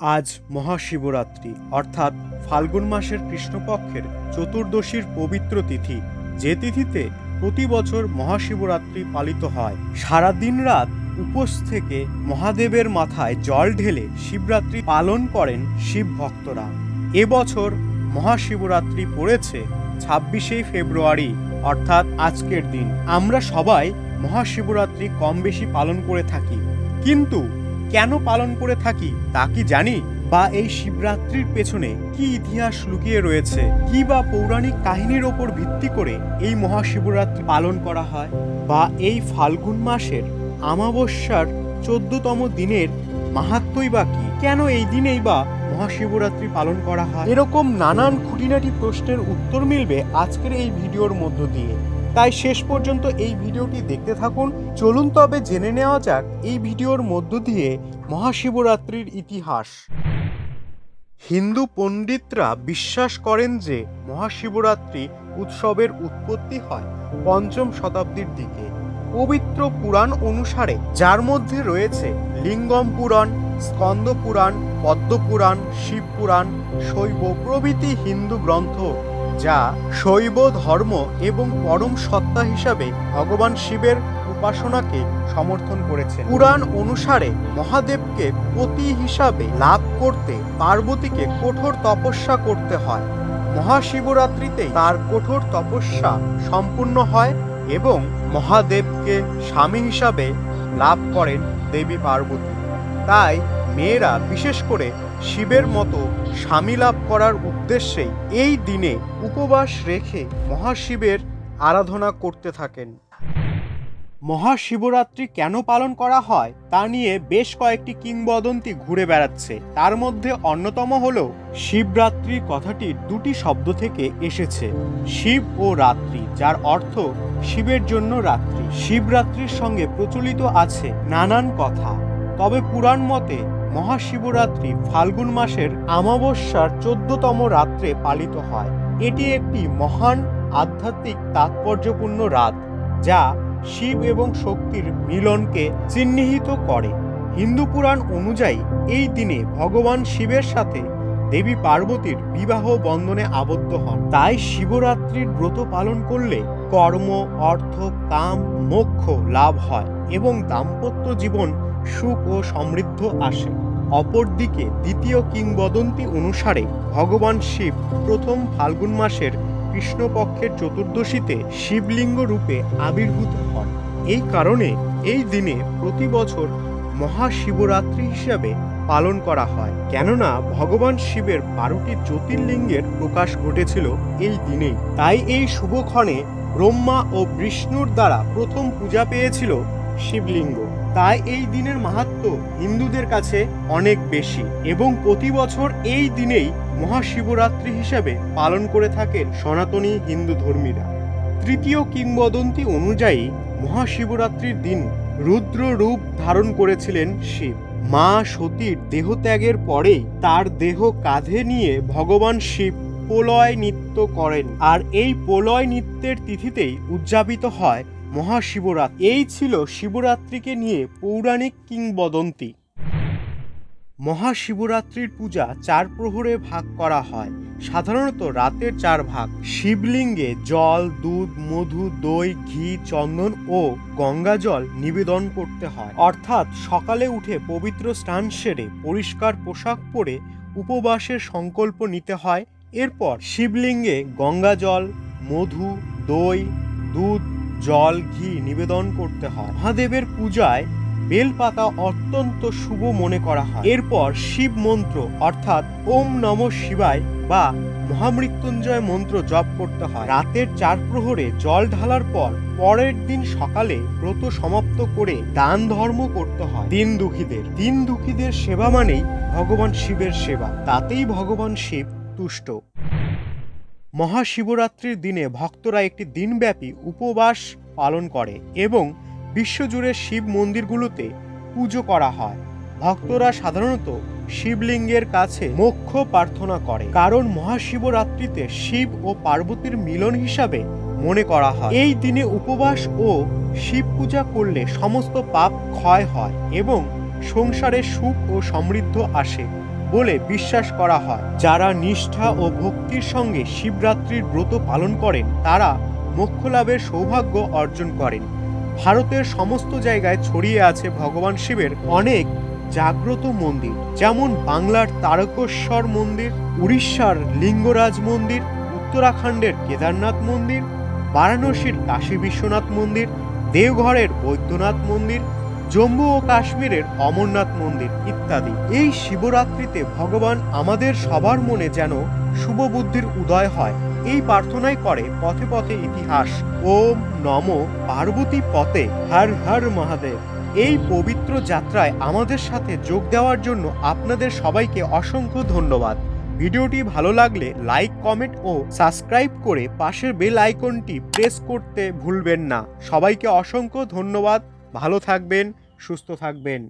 আজ মহাশিবরাত্রি, অর্থাৎ ফাল্গুন মাসের কৃষ্ণপক্ষের চতুর্দশীর পবিত্র তিথি। যে তিথিতে প্রতি বছর মহাশিবরাত্রি পালিত হয়, সারা দিন রাত উপোস থেকে মহাদেবের মাথায় জল ঢেলে শিবরাত্রি পালন করেন শিব ভক্তরা। এবছর মহাশিবরাত্রি পড়েছে ছাব্বিশে ফেব্রুয়ারি, অর্থাৎ আজকের দিন। আমরা সবাই মহাশিবরাত্রি কম বেশি পালন করে থাকি। কিন্তু কেন পালন করে থাকি তা কি জানি? বা এই শিবরাত্রির পেছনে কি ইতিহাস লুকিয়ে রয়েছে? কি বা পৌরাণিক কাহিনীর ওপর ভিত্তি করে এই মহাশিবরাত্রি পালন করা হয়? বা এই ফাল্গুন মাসের আমাবস্যার চোদ্দতম দিনের মাহাত্মই বা কি? কেন এই দিনেই বা মহাশিবরাত্রি পালন করা হয়? এরকম নানান খুঁটিনাটি প্রশ্নের উত্তর মিলবে আজকের এই ভিডিওর মধ্য দিয়ে। তাই শেষ পর্যন্ত এই ভিডিওটি দেখতে থাকুন। চলুন তবে জেনে নেওয়া যাক এই ভিডিওর মধ্য দিয়ে মহাশিবরাত্রির ইতিহাস। হিন্দু পণ্ডিতরা বিশ্বাস করেন যে মহাশিবরাত্রি উৎসবের উৎপত্তি হয় পঞ্চম শতাব্দীর দিকে। পবিত্র পুরাণ অনুসারে যার মধ্যে রয়েছে লিঙ্গম পুরাণ, স্কন্দ পুরাণ, পদ্ম পুরাণ, শিব পুরাণ, শৈব প্রভৃতি হিন্দু গ্রন্থ যা শৈব ধর্ম এবং পরম সত্তা হিসাবে ভগবান শিবের উপাসনাকে সমর্থন করেছে পুরাণ অনুসারে মহাদেবকে পতি হিসাবে লাভ করতে পার্বতীকে কঠোর তপস্যা করতে হয়। মহাশিবরাত্রিতে তার কঠোর তপস্যা সম্পূর্ণ হয় এবং মহাদেবকে স্বামী হিসাবে লাভ করেন দেবী পার্বতী। তাই মেয়েরা বিশেষ করে শিবের মতো স্বামী লাভ করার উদ্দেশ্যেই এই দিনে উপবাস রেখে মহাশিবের আরাধনা করতে থাকেন। মহাশিবরাত্রি কেন পালন করা হয় তা নিয়ে বেশ কয়েকটি কিংবদন্তি ঘুরে বেড়াচ্ছে। তার মধ্যে অন্যতম হল শিবরাত্রি কথাটি দুটি শব্দ থেকে এসেছে। শিব ও রাত্রি, যার অর্থ শিবের জন্য রাত্রি। শিবরাত্রির সঙ্গে প্রচলিত আছে নানান কথা, তবে পুরাণ মতে মহাশিবরাত্রি ফাল্গুন মাসের আমাবস্যার চোদ্দতম রাত্রে পালিত হয়। এটি একটি মহান আধ্যাত্মিক তাৎপর্যপূর্ণ রাত, যা শিব এবং শক্তির মিলনকে চিহ্নিত করে। হিন্দু পুরাণ অনুযায়ী এই দিনে ভগবান শিবের সাথে দেবী পার্বতীর বিবাহ বন্ধনে আবদ্ধ হন। তাই শিবরাত্রির ব্রত পালন করলে কর্ম, অর্থ, কাম, মোক্ষ লাভ হয় এবং দাম্পত্য জীবন সুখ ও সমৃদ্ধ আসে। অপরদিকে দ্বিতীয় কিংবদন্তি অনুসারে ভগবান শিব প্রথম ফাল্গুন মাসের কৃষ্ণপক্ষের চতুর্দশীতে শিবলিঙ্গ রূপে আবির্ভূত হন। এই কারণে এই দিনে প্রতি বছর মহাশিবরাত্রি হিসাবে পালন করা হয়। কেননা ভগবান শিবের বারোটি জ্যোতির্লিঙ্গের প্রকাশ ঘটেছিল এই দিনেই। তাই এই শুভক্ষণে ব্রহ্মা ও বিষ্ণুর দ্বারা প্রথম পূজা পেয়েছিল শিবলিঙ্গ। তাই এই দিনের মাহাত্ম হিন্দুদের কাছে অনেক বেশি এবং প্রতি বছর এই দিনেই মহাশিবরাত্রি হিসাবে পালন করে থাকেন সনাতনী হিন্দু ধর্মীরা। তৃতীয় কিংবদন্তি অনুযায়ী মহাশিবরাত্রির দিন রুদ্র রূপ ধারণ করেছিলেন শিব। মা সতীর দেহত্যাগের পরেই তার দেহ কাঁধে নিয়ে ভগবান শিব প্রলয় নৃত্য করেন। আর এই প্রলয় নৃত্যের তিথিতেই উদযাপিত হয় মহাশিবরাত্রি। এই ছিল শিবরাত্রিকে নিয়ে পৌরাণিক কিংবদন্তি। মহাশিবরাত্রির পূজা চার প্রহরে ভাগ করা হয়। সাধারণত রাতের চার ভাগ। শিবলিঙ্গে জল, দুধ, মধু, দই, ঘি, চন্দন ও গঙ্গা জল নিবেদন করতে হয়। অর্থাৎ সকালে উঠে পবিত্র স্নান সেরে পরিষ্কার পোশাক পরে উপবাসের সংকল্প নিতে হয়। এরপর শিবলিঙ্গে গঙ্গা জল মধু, দই, দুধ জল, ঘি নিবেদন করতে হয়। মহাদেবের পূজায় বেলপাতা অত্যন্ত শুভ মনে করা হয়। এরপর শিব মন্ত্র, অর্থাৎ ওম নম শিবায় বা মহামৃত্যুঞ্জয় মন্ত্র জপ করতে হয়। রাতের চার প্রহরে জল ঢালার পর পরের দিন সকালে ব্রত সমাপ্ত করে দান ধর্ম করতে হয় দিন দুঃখীদের। দিন দুঃখীদের সেবা মানেই ভগবান শিবের সেবা। তাতেই ভগবান শিব তুষ্ট। মহাশিবরাত্রির দিনে ভক্তরা একটি দিনব্যাপী উপবাস পালন করে এবং বিশ্বজুড়ে শিব মন্দিরগুলোতে পুজো করা হয়। ভক্তরা সাধারণত শিবলিঙ্গের কাছে মোক্ষ প্রার্থনা করে। কারণ মহাশিবরাত্রিতে শিব ও পার্বতীর মিলন হিসাবে মনে করা হয়। এই দিনে উপবাস ও শিব পূজা করলে সমস্ত পাপ ক্ষয় হয় এবং সংসারে সুখ ও সমৃদ্ধ আসে বলে বিশ্বাস করা হয়। যারা নিষ্ঠা ও ভক্তির সঙ্গে শিবরাত্রির ব্রত পালন করেন, তারা মোক্ষ লাভের সৌভাগ্য অর্জন করেন। ভারতের সমস্ত জায়গায় ছড়িয়ে আছে ভগবান শিবের অনেক জাগ্রত মন্দির, যেমন বাংলার তারকেশ্বর মন্দির, উড়িষ্যার লিঙ্গরাজ মন্দির, উত্তরাখণ্ডের কেদারনাথ মন্দির, বারাণসীর কাশী বিশ্বনাথ মন্দির, দেওঘরের বৈদ্যনাথ মন্দির, জম্মু ও কাশ্মীরের অমরনাথ মন্দির ইত্যাদি। এই শিবরাত্রিতে ভগবান আমাদের সবার মনে যেন শুভ বুদ্ধির উদয় হয়। এই প্রার্থনাই করে পথে পথে ইতিহাস। ওম নম পার্বতী পথে হর হর মহাদেব। এই পবিত্র যাত্রায় আমাদের সাথে যোগ দেওয়ার জন্য আপনাদের সবাইকে অসংখ্য ধন্যবাদ। ভিডিওটি ভালো লাগলে লাইক, কমেন্ট ও সাবস্ক্রাইব করে পাশের বেল আইকনটি প্রেস করতে ভুলবেন না। সবাইকে অসংখ্য ধন্যবাদ। ভালো থাকবেন, সুস্থ থাকবেন।